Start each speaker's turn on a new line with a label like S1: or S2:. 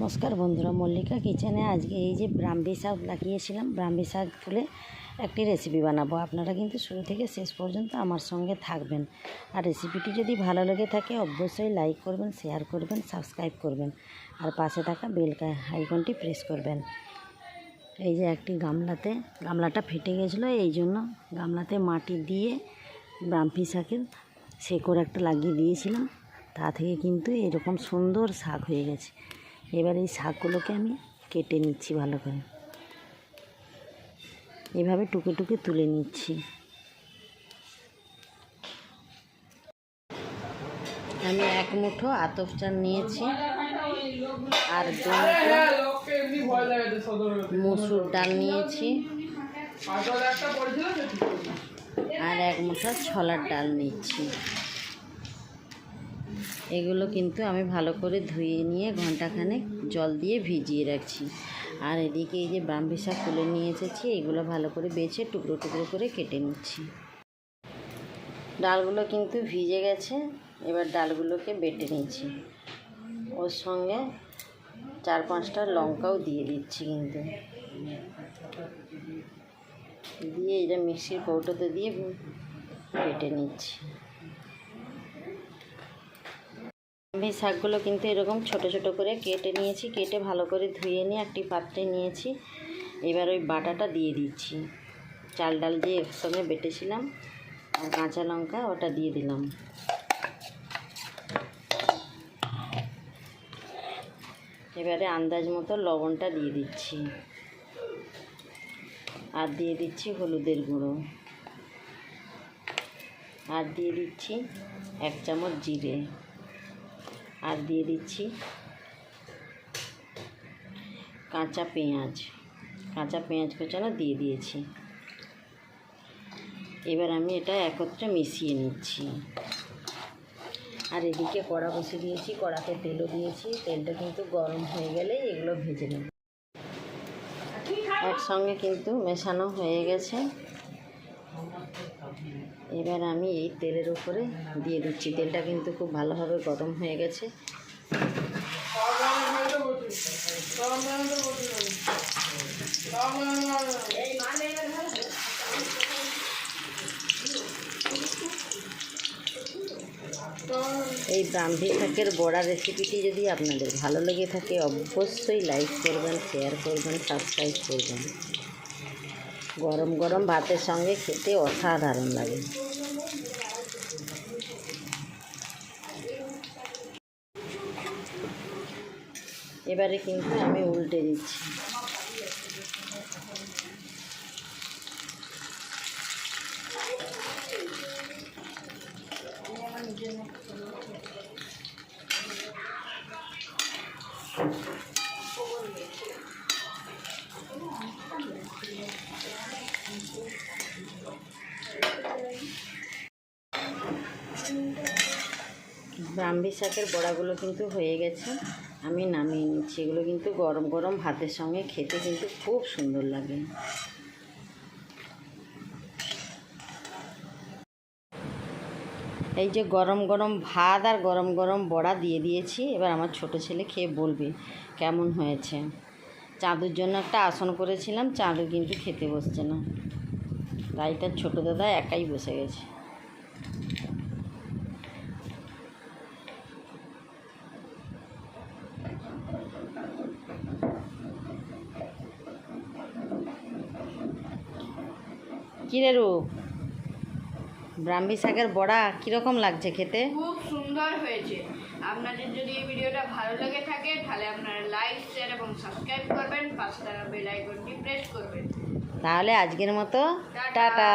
S1: নমস্কার বন্ধুরা, মল্লিকা কিচেনে আজকে এই যে ব্রাহ্মী শাক লাগিয়েছিলাম, ব্রাহ্মী শাক তুলে একটি রেসিপি বানাবো। আপনারা কিন্তু শুরু থেকে শেষ পর্যন্ত আমার সঙ্গে থাকবেন। আর রেসিপিটি যদি ভালো লেগে থাকে, অবশ্যই লাইক করবেন শেয়ার করবেন সাবস্ক্রাইব করবেন। আর পাশে থাকা বেল আইকনটি প্রেস করবেন। এই যে একটি গামলাতে, গামলাটা ফেটে গেছিল, এই জন্য গামলাতে মাটি দিয়ে ব্রাহ্মী শাকের শেকড় একটা লাগিয়ে দিয়েছিলাম। তা থেকে কিন্তু এরকম সুন্দর শাক হয়ে গেছে। এবার এই শাকগুলোকে আমি কেটে নিচ্ছি ভালো করে। এভাবে টুকে টুকে তুলে নিচ্ছি। আমি এক মুঠো আতপ চাল নিয়েছি আর দু মসুর ডাল নিয়েছি। আর এক মুঠো ছোলার ডাল নিচ্ছি। এগুলো কিন্তু আমি ভালো করে ধুয়ে নিয়ে ঘন্টাখানেক জল দিয়ে ভিজিয়ে রাখছি। আর এদিকে এই যে ব্রাহ্মী শাক তুলে নিয়ে এসেছি, এগুলো ভালো করে বেছে টুকরো টুকরো করে কেটে নিচ্ছি। ডালগুলো কিন্তু ভিজে গেছে, এবার ডালগুলোকে বেটে নিচ্ছি। ওর সঙ্গে চার পাঁচটা লঙ্কাও দিয়ে দিচ্ছি কিন্তু। দিয়ে এটা মিক্সির কৌটোতে দিয়ে বেটে নিচ্ছি। আমি শাকগুলো কিন্তু এরকম ছোট ছোট করে কেটে নিয়েছি, কেটে ভালো করে ধুয়ে নিয়ে একটি পাত্রে নিয়েছি। এবার ওই বাটাটা দিয়ে দিচ্ছি। চাল ডাল দিয়ে একসঙ্গে বেটেছিলাম, আর কাঁচা লঙ্কা ওটা দিয়ে দিলাম। এবারে আন্দাজ মতো লবণটা দিয়ে দিচ্ছি। আর দিয়ে দিচ্ছি হলুদের গুঁড়ো। আর দিয়ে দিচ্ছি এক চামচ জিরে। আর দিয়ে দিচ্ছি কাঁচা পেঁয়াজ। কাঁচা পেঁয়াজ কুচানো দিয়ে দিয়েছি। এবার আমি এটা একত্রে মিশিয়ে নিচ্ছি। আর এদিকে কড়া বসে দিয়েছি, কড়াতে তেলও দিয়েছি। তেলটা কিন্তু গরম হয়ে গেলে এগুলো ভেজে নেব। একসঙ্গে কিন্তু মেশানো হয়ে গেছে। এবার আমি এই তেলের উপরে দিয়ে দিচ্ছি। তেলটা কিন্তু খুব ভালোভাবে গরম হয়ে গেছে। এই ব্রাহ্মী শাকের বড়া রেসিপিটি যদি আপনাদের ভালো লেগে থাকে, অবশ্যই লাইক করবেন শেয়ার করবেন সাবস্ক্রাইব করবেন। গরম গরম ভাতের সঙ্গে খেতে অসাধারণ লাগে। এবারে কিন্তু আমি উল্টে দিচ্ছি। ব্রাহ্মী শাকের বড়াগুলো কিন্তু হয়ে গেছে। আমি নামিয়ে নিচ্ছি। এগুলো কিন্তু গরম গরম ভাতের সঙ্গে খেতে কিন্তু খুব সুন্দর লাগে। এই যে গরম গরম ভাত আর গরম গরম বড়া দিয়ে দিয়েছি। এবার আমার ছোট ছেলে খেয়ে বলবে কেমন হয়েছে। চাঁদুর জন্য একটা আসন করেছিলাম। চাঁদু কিন্তু খেতে বসছে না। তাই তার ছোটো দাদা একাই বসে গেছে। কিরে রূপ? ব্রাহ্মী শাকের বড়া কীরকম লাগছে খেতে?
S2: খুব সুন্দর হয়েছে। আপনাদের যদি এই ভিডিওটা ভালো লেগে থাকে তাহলে আপনারা লাইক শেয়ার এবং সাবস্ক্রাইব করবেন। পাশে থাকা বেল আইকনটি প্রেস করবেন।
S1: তাহলে আজকের মতো
S2: টাটা।
S1: টাটা।